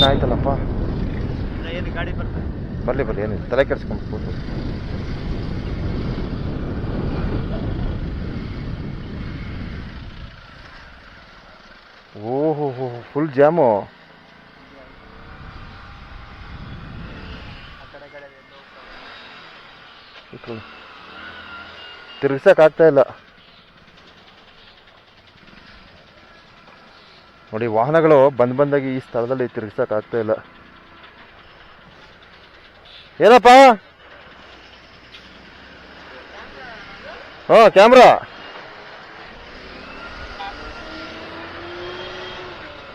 ಏನಾಯ್ತಲ್ಲಪ್ಪ ಏನು ಗಾಡಿ ಬರ್ತದೆ ಬರಲಿ ಬರಲಿ ಏನಿಲ್ಲ. ತಲೆ ಕೆಡ್ಸ್ಕೊಂಡು ಕೂತು ಓಹೋ ಹೋ ಫುಲ್ ಜಾಮು. ಇಟ್ಕೊಳ್ಳಿ. ಇಲ್ಲ. ನೋಡಿ, ವಾಹನಗಳು ಬಂದ್ ಬಂದಾಗಿ ಈ ಸ್ಥಳದಲ್ಲಿ ತಿರುಗಿಸಕ್ ಆಗ್ತಾ ಇಲ್ಲ. ಏನಪ್ಪ? ಹಾ, ಕ್ಯಾಮ್ರಾ.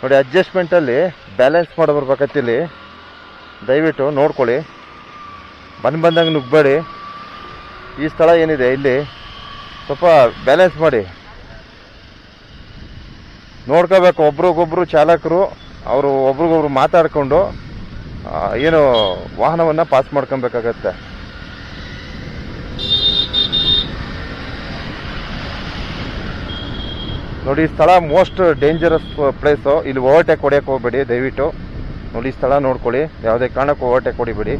ನೋಡಿ ಅಡ್ಜಸ್ಟ್ಮೆಂಟ್ ಅಲ್ಲಿ ಬ್ಯಾಲೆನ್ಸ್ ಮಾಡಿ ಬರ್ಬೇಕತ್ತಿಲ್ಲಿ ದಯವಿಟ್ಟು ನೋಡ್ಕೊಳ್ಳಿ. ಬಂದ್ ಬಂದಂಗೆ ನುಗ್ಬೇಡಿ. ಈ ಸ್ಥಳ ಏನಿದೆ ಇಲ್ಲಿ? ಸ್ವಲ್ಪ ಬ್ಯಾಲೆನ್ಸ್ ಮಾಡಿ. ನೋಡ್ಕೋಬೇಕು. ಒಬ್ರಿಗೊಬ್ರು ಚಾಲಕರು, ಅವರು ಒಬ್ರಿಗೊಬ್ರು ಮಾತಾಡಿಕೊಂಡು ಏನು ವಾಹನವನ್ನು ಪಾಸ್ ಮಾಡ್ಕೊಬೇಕಾಗತ್ತೆ. ನೋಡಿ, ಈ ಸ್ಥಳ ಮೋಸ್ಟ್ ಡೇಂಜರಸ್ ಪ್ಲೇಸು. ಇಲ್ಲಿ ಓವರ್ಟೇಕ್ ಹೊಡಿಯಕ್ಕೆ ಹೋಗ್ಬೇಡಿ, ದಯವಿಟ್ಟು. ನೋಡಿ ಸ್ಥಳ ನೋಡ್ಕೊಳ್ಳಿ. ಯಾವುದೇ ಕಾರಣಕ್ಕೂ ಓವರ್ಟೇಕ್ ಹೊಡಿಬೇಡಿ.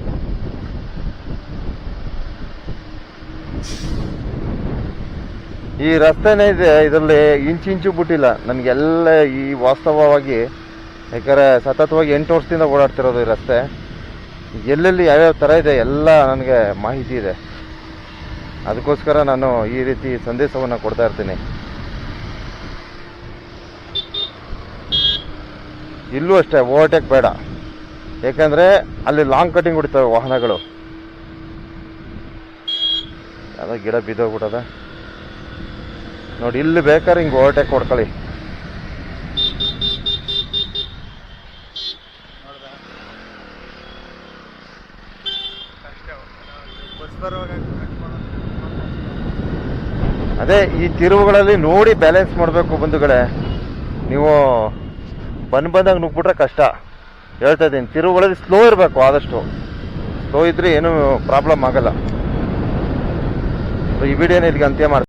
ಈ ರಸ್ತೆನೇ ಇದೆ, ಇದರಲ್ಲಿ ಇಂಚು ಇಂಚು ಬಿಟ್ಟಿಲ್ಲ. ನನಗೆಲ್ಲ ಈ ವಾಸ್ತವವಾಗಿ, ಯಾಕಂದರೆ ಸತತವಾಗಿ ಎಂಟು ವರ್ಷದಿಂದ ಓಡಾಡ್ತಿರೋದು ಈ ರಸ್ತೆ. ಎಲ್ಲೆಲ್ಲಿ ಯಾವ್ಯಾವ ಥರ ಇದೆ, ಎಲ್ಲ ನನಗೆ ಮಾಹಿತಿ ಇದೆ. ಅದಕ್ಕೋಸ್ಕರ ನಾನು ಈ ರೀತಿ ಸಂದೇಶವನ್ನು ಕೊಡ್ತಾ ಇರ್ತೀನಿ. ಇಲ್ಲೂ ಅಷ್ಟೇ, ಓವರ್ಟೇಕ್ ಬೇಡ. ಏಕೆಂದರೆ ಅಲ್ಲಿ ಲಾಂಗ್ ಕಟಿಂಗ್ ಹೊಡಿತವೆ ವಾಹನಗಳು. ಯಾವುದೋ ಗಿಡ ಬಿದ್ದೋಗ್ಬಿಟ್ಟದ. ನೋಡಿ, ಇಲ್ಲಿ ಬೇಕಾದ್ರೆ ಹಿಂಗೆ ಓವರ್ಟೇಕ್ ಕೊಡ್ಕೊಳ್ಳಿ. ಅದೇ, ಈ ತಿರುವುಗಳಲ್ಲಿ ನೋಡಿ ಬ್ಯಾಲೆನ್ಸ್ ಮಾಡಬೇಕು ಬಂಧುಗಳೇ. ನೀವು ಬಂದು ಬಂದಾಗ ನುಗ್ಬಿಟ್ರೆ ಕಷ್ಟ. ಹೇಳ್ತಾ ಇದ್ದೀನಿ, ತಿರುವುಗಳಲ್ಲಿ ಸ್ಲೋ ಇರಬೇಕು ಆದಷ್ಟು. ಸ್ಲೋ ಇದ್ರೆ ಏನು ಪ್ರಾಬ್ಲಮ್ ಆಗಲ್ಲ. ಈ ವಿಡಿಯೋನ ಇಲ್ಲಿಗೆ ಅಂತ್ಯ ಮಾಡ್ತೀನಿ.